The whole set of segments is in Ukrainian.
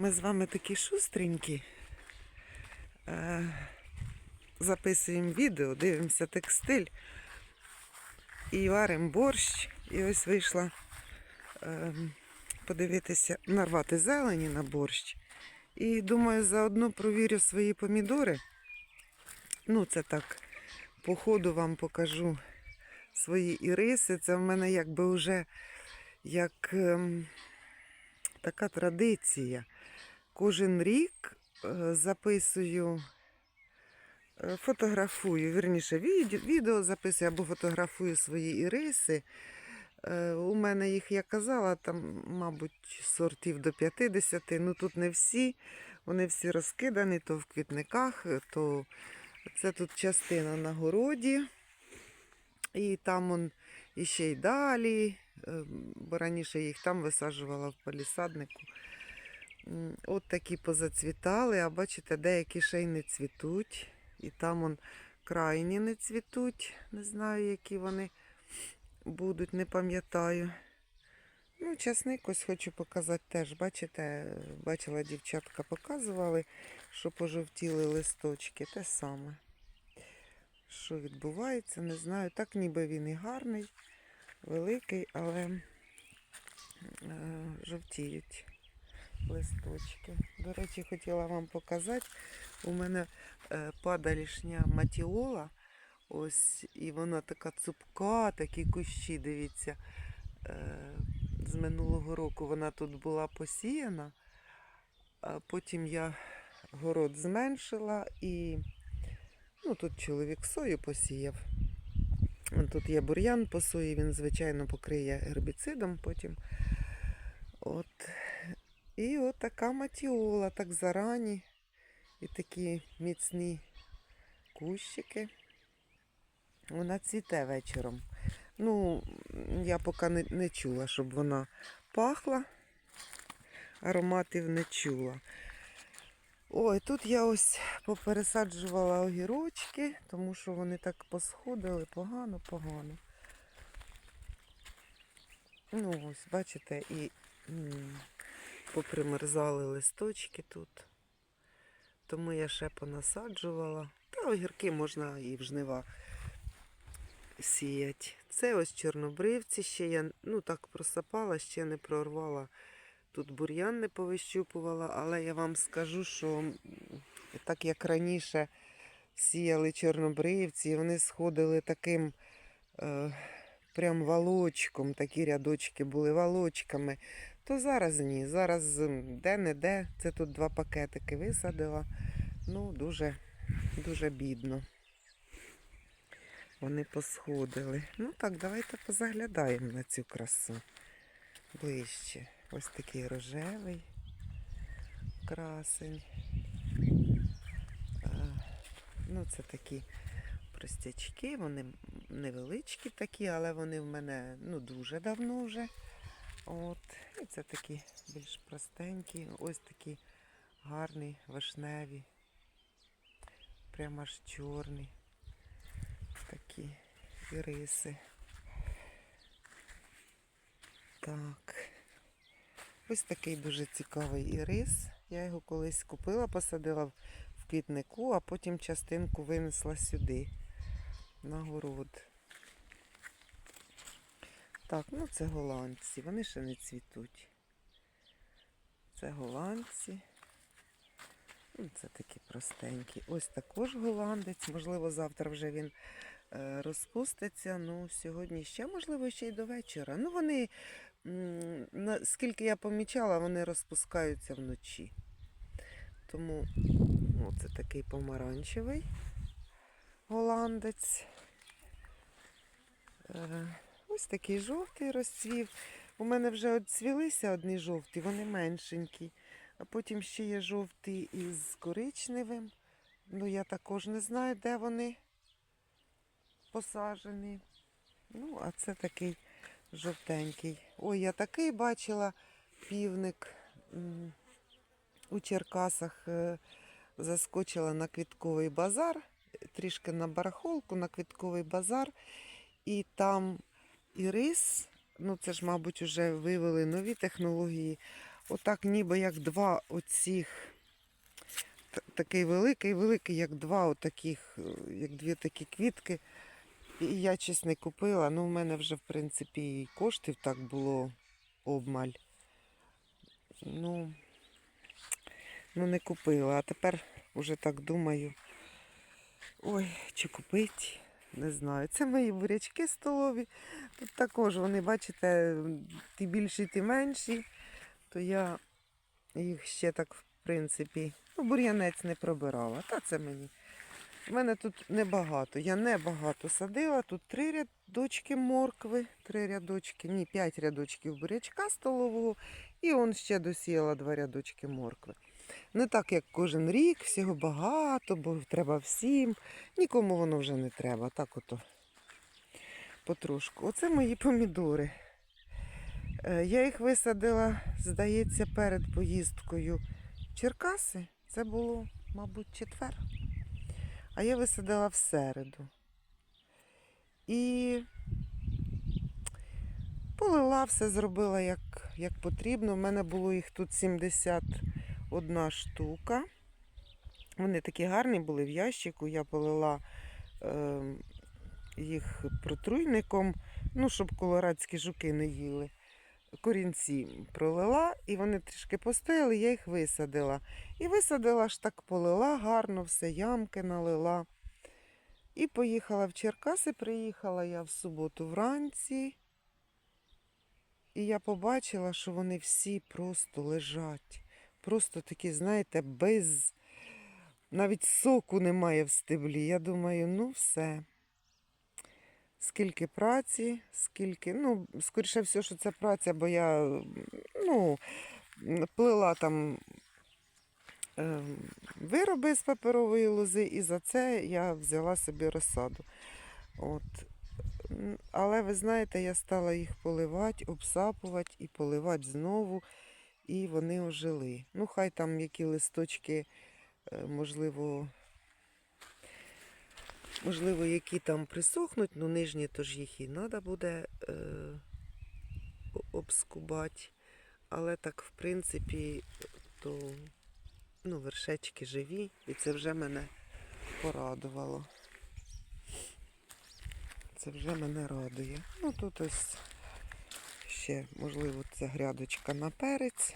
Ми з вами такі шустренькі. Е, записуємо відео, дивимося текстиль і варимо борщ. І ось вийшла е, подивитися, нарвати зелені на борщ. І думаю, заодно провірю свої помідори. Ну, це так, по ходу вам покажу свої іриси. Це в мене якби вже як ем, така традиція. Кожен рік е, записую, е, фотографую, вірніше, відео, записую або фотографую свої іриси. Е, У мене їх, я казала, там, мабуть, сортів до 50, ну тут не всі. Вони всі розкидані, то в квітниках, то це тут частина на городі. І там он іще й далі, бо раніше їх там висаджувала в палісаднику. От такі позацвітали, а бачите, деякі ще й не цвітуть. І там он крайні не цвітуть. Не знаю, які вони будуть, не пам'ятаю. Ну, часник ось хочу показати теж. Бачите, бачила, дівчатка показували, що пожовтіли листочки. Те саме. Що відбувається, не знаю. Так ніби він і гарний, великий, але е, жовтіють листочки. До речі, хотіла вам показати. У мене е, падалішня матіола. Ось, і вона така цупка, такі кущі, дивіться. Е, з минулого року вона тут була посіяна, а потім я город зменшила і ну, тут чоловік сою посіяв. Тут є бур'ян по сої, він, звичайно, покриє гербіцидом потім. От. І от така матіола, так зарані. І такі міцні кущики. Вона цвіте вечором. Ну, я поки не, не чула, щоб вона пахла. Ароматів не чула. Ой, тут я ось попересаджувала огірочки, тому що вони так посходили погано-погано. Ну, ось, бачите, і попримерзали листочки тут. Тому я ще понасаджувала. Та огірки можна і в жнива сіять. Це ось чорнобривці, ще я ну так просапала, ще не прорвала. Тут бур'ян не повищупувала, але я вам скажу, що так як раніше сіяли чорнобривці, вони сходили таким е, прям валочком, такі рядочки були валочками, то зараз ні. Зараз де-не-де, це тут два пакетики висадила. Ну, дуже, дуже бідно. Вони посходили. Ну так, давайте позаглядаємо на цю красу ближче. Ось такий рожевий красень. Ну, це такі простячки, вони невеличкі такі, але вони в мене ну, дуже давно вже. От. І це такі більш простенькі. Ось такі гарні, вишневі. Прямо аж чорні. Такі іриси. Так. Ось такий дуже цікавий ірис. Я його колись купила, посадила в квітнику, а потім частинку винесла сюди, на город. Так, ну це голландці, вони ще не цвітуть. Це голландці. Ну, Це такі простенькі. Ось також голландець. Можливо, завтра вже він е, розпуститься. Ну, сьогодні ще, можливо, ще й до вечора. Ну, вони, наскільки я помічала, вони розпускаються вночі. Тому ну, це такий помаранчевий голландець. Е, ось такий жовтий розцвів. У мене вже цвілися одні жовті, вони меншенькі. А потім ще є жовтий із коричневим. Ну, я також не знаю, де вони посаджені. Ну, а це такий жовтенький. Ой, я такий бачила півник у Черкасах. е, Заскочила на квітковий базар, трішки на барахолку, на квітковий базар. І там ірис, ну це ж, мабуть, вже вивели нові технології. отак ніби як два оцих. Такий великий, великий, як два отаких, е, як дві такі квітки. І я щось не купила. Ну, в мене вже, в принципі, і коштів так було обмаль. Ну, ну не купила. А тепер уже так думаю. Ой, чи купити? Не знаю. Це мої бурячки столові. Тут також вони, бачите, ті більші, ті менші. То я їх ще так, в принципі, ну, бур'янець не пробирала. Та це мені. У мене тут небагато. Я небагато садила. Тут три рядочки моркви, три рядочки, ні, п'ять рядочків бурячка столового. І он ще досіяла два рядочки моркви. Не так, як кожен рік, всього багато, бо треба всім. Нікому воно вже не треба. Так ото потрошку. Оце мої помідори. Е, Я їх висадила, здається, перед поїздкою в Черкаси. Це було, мабуть, четвер. А я висадила в середу. І полила все, зробила як, як потрібно. У мене було їх тут 71 штука. Вони такі гарні були в ящику. Я полила е, їх протруйником, ну, щоб колорадські жуки не їли. Корінці пролила, і вони трішки постояли, я їх висадила. І висадила ж так полила гарно, все ямки налила. І поїхала в Черкаси. Приїхала я в суботу вранці. І я побачила, що вони всі просто лежать. Просто такі, знаєте, без. Навіть соку немає в стеблі. Я думаю, ну все. Скільки праці, скільки. Ну, скоріше все, що це праця, бо я ну, плела там е, вироби з паперової лози, і за це я взяла собі розсаду. От. Але ви знаєте, я стала їх поливати, обсапувати і поливати знову, і вони ожили. Ну, хай там які листочки, е, можливо, можливо, які там присохнуть, ну нижні то ж їх і треба буде е, обскубати. Але так, в принципі, то ну, вершечки живі, і це вже мене порадувало. Це вже мене радує. Ну тут ось ще, можливо, це грядочка на перець.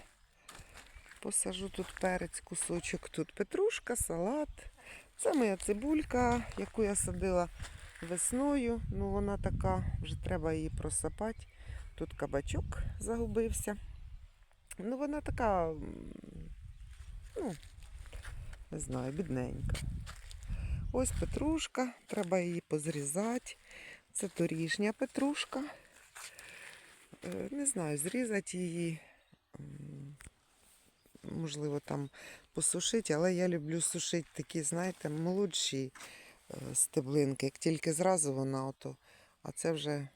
Посажу тут перець, кусочок, тут петрушка, салат. Це моя цибулька, яку я садила весною. Ну, вона така, вже треба її просапати. Тут кабачок загубився. Ну, вона така, ну, не знаю, бідненька. Ось петрушка, треба її позрізати. Це торішня петрушка. Е, Не знаю, зрізати її. Можливо, там посушити, але я люблю сушити такі, знаєте, молодші е, стеблинки. Як тільки зразу вона ото, а це вже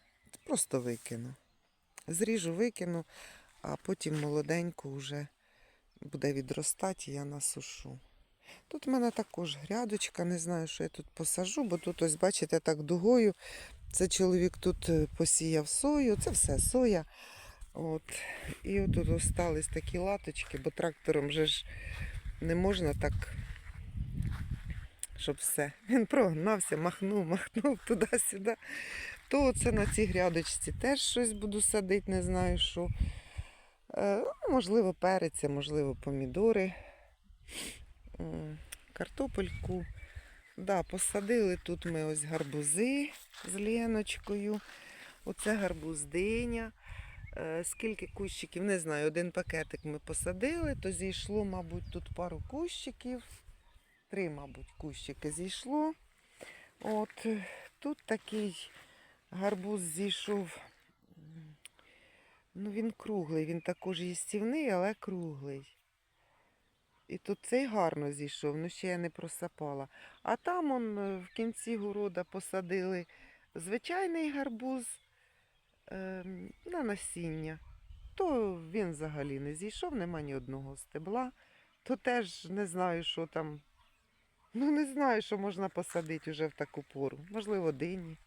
просто викину. Зріжу, викину, а потім молоденьку вже буде відростати, і я насушу. Тут в мене також грядочка, не знаю, що я тут посажу, бо тут, ось, бачите, так дугою. Це чоловік тут е, посіяв сою, це все соя. От. І отут остались такі латочки, бо трактором вже ж не можна так, щоб все. Він прогнався, махнув, махнув туди-сюди. То оце на цій грядочці теж щось буду садити, не знаю що. Е, ну, можливо, перець, а можливо, помідори, картопельку. Да, посадили тут ми ось гарбузи з Леночкою. Оце гарбуздиня. Е, Скільки кущиків, не знаю, один пакетик ми посадили, то зійшло, мабуть, тут пару кущиків. Три, мабуть, кущики зійшло. От тут такий гарбуз зійшов. Ну, він круглий, він також їстівний, але круглий. І тут цей гарно зійшов, ну ще я не просапала. А там он е, в кінці города посадили звичайний гарбуз на насіння. То він взагалі не зійшов, нема ні одного стебла. То теж не знаю, що там. Ну, не знаю, що можна посадити вже в таку пору. Можливо, дині.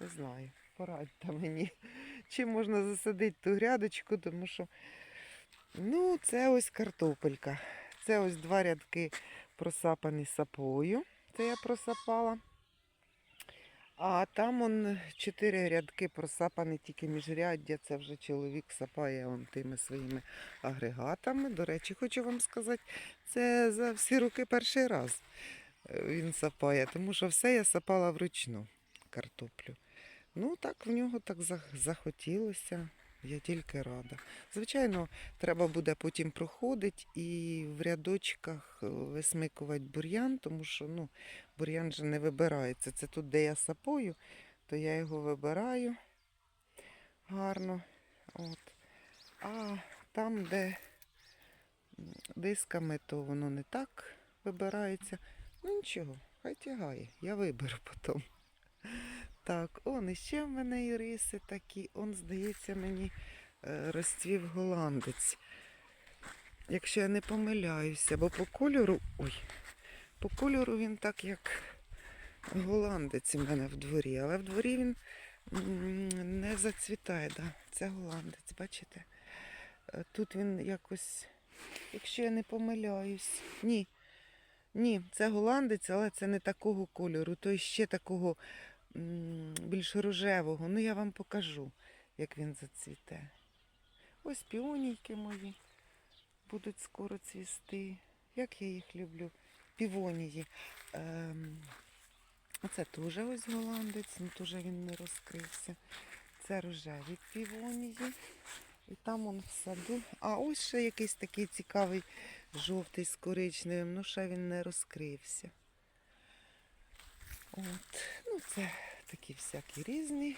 Не знаю. Порадьте мені, чим можна засадити ту грядочку, тому що Ну, це ось картопелька. Це ось два рядки просапані сапою. Це я просапала. А там он чотири рядки просапані тільки міжряддя. Це вже чоловік сапає он тими своїми агрегатами. До речі, хочу вам сказати, це за всі роки перший раз е, він сапає, тому що все я сапала вручну картоплю. Ну, так в нього так захотілося. Я тільки рада. Звичайно, треба буде потім проходити і в рядочках е, висмикувати бур'ян, тому що ну, бур'ян же не вибирається. Це тут, де я сапою, то я його вибираю гарно. От. А там, де дисками, то воно не так вибирається. Ну нічого, хай тягає, я виберу потім. Так, он іще в мене і риси такі. Он, здається, мені е, розцвів голландець. Якщо я не помиляюся, бо по кольору. Ой, по кольору він так, як голландець у мене в дворі, але в дворі він не зацвітає. Да. Це голландець, бачите? Е, Тут він якось, якщо я не помиляюсь. Ні. Ні, це голландець, але це не такого кольору, то ще такого більш рожевого. Ну, я вам покажу, як він зацвіте. Ось піонійки мої будуть скоро цвісти. Як я їх люблю. Півонії. Ем, оце теж ось голландець, ну теж він не розкрився. Це рожеві півонії. І там он в саду. А ось ще якийсь такий цікавий жовтий з коричневим, ну ще він не розкрився. От. Ну, це такі всякі різні.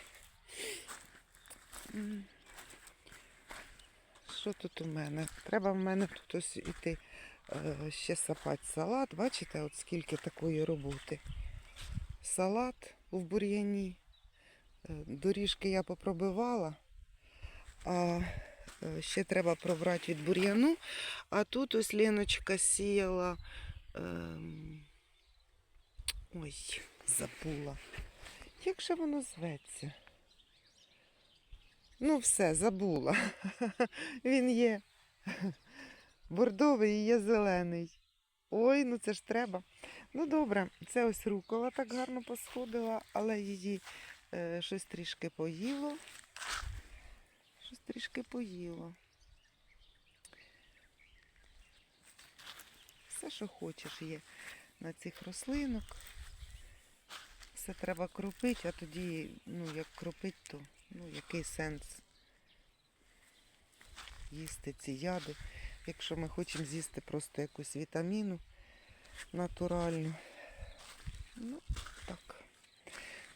Що тут у мене? Треба в мене тут ось іти е, ще сапати салат. Бачите, от скільки такої роботи. Салат в бур'яні. Е, Доріжки я попробивала, а е, ще треба пробрати від бур'яну. А тут ось Леночка сіяла. ем, Ой, забула. Як же воно зветься? Ну, все, забула. Він є бордовий і є зелений. Ой, ну це ж треба. Ну добре, це ось рукола так гарно посходила, але її е, щось трішки поїло. Щось трішки поїло. Все, що хочеш, є на цих рослинок. Все треба кропити, а тоді, ну, як кропить, то ну, який сенс їсти ці яди. Якщо ми хочемо з'їсти просто якусь вітаміну натуральну. Ну, так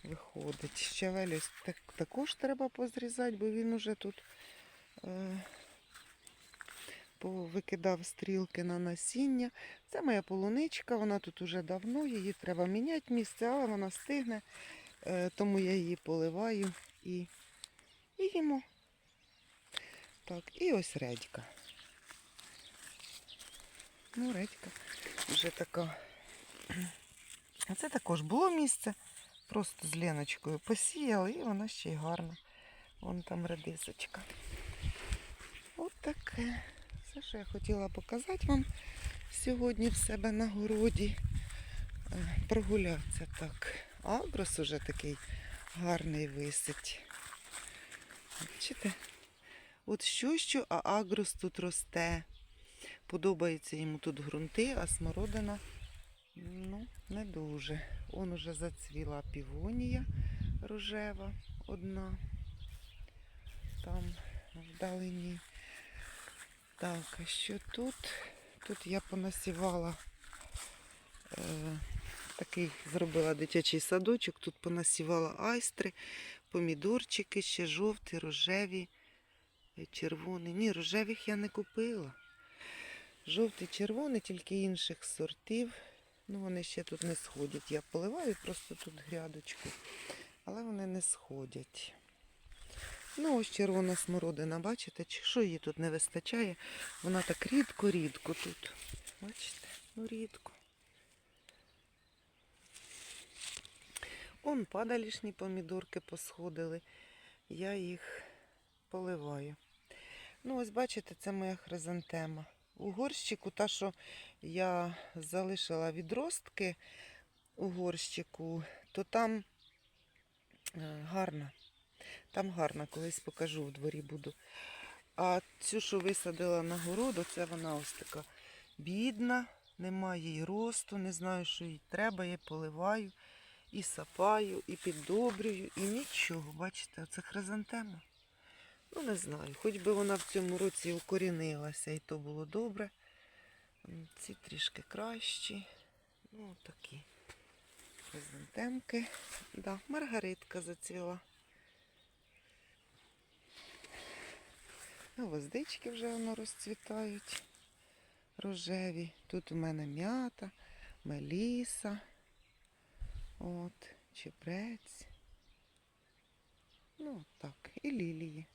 виходить. Щавель так, також треба позрізати, бо він уже тут е, викидав стрілки на насіння. Це моя полуничка, вона тут уже давно, її треба міняти місце, але вона стигне, е, тому я її поливаю і, їмо. Так, і ось редька. Ну, редька вже така. А це також було місце. Просто з Леночкою посіяли, і вона ще й гарна. Вон там редисочка. От Все, що я хотіла показати вам сьогодні в себе на городі. Е, Прогулятися так. Агрос уже такий гарний висить. Бачите? От що, що, а агрос тут росте. Подобається йому тут ґрунти, а смородина ну, не дуже. Он уже зацвіла півонія рожева одна. Там вдалині. Так, а що тут? Тут я понасівала е, такий зробила дитячий садочок, тут понасівала айстри, помідорчики, ще жовті, рожеві, е, червоні. Ні, рожевих я не купила. Жовті, червоні, тільки інших сортів. Ну, вони ще тут не сходять. Я поливаю просто тут грядочку, але вони не сходять. Ну, ось червона смородина, бачите, чи що її тут не вистачає? Вона так рідко-рідко тут. Бачите? Ну, рідко. Он падалішні помідорки посходили. Я їх поливаю. Ну, ось бачите, це моя хризантема. У горщику, та, що я залишила відростки у горщику, то там е, гарна. Там гарна, колись покажу в дворі буду. А цю, що висадила на городу, це вона ось така бідна, немає їй росту, не знаю, що їй треба, я поливаю, і сапаю, і піддобрюю, і нічого. Бачите, оце хризантема. Ну, не знаю, хоч би вона в цьому році укорінилася, і то було добре. Ці трішки кращі. Ну, такі хризантемки. Да, маргаритка зацвіла. Гвоздички вже воно розцвітають. Рожеві. Тут у мене м'ята, меліса. От, чебрець. Ну, так, і лілії.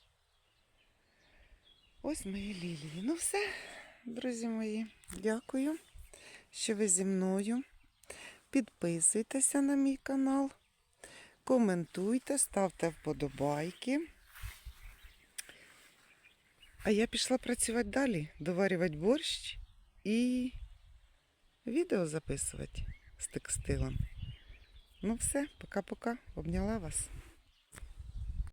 Ось мої лілії. Ну все, друзі мої, дякую, що ви зі мною. Підписуйтеся на мій канал, коментуйте, ставте вподобайки. А я пішла працювати далі, доварювати борщ і відео записувати з текстилом. Ну все, пока-пока. Обняла вас.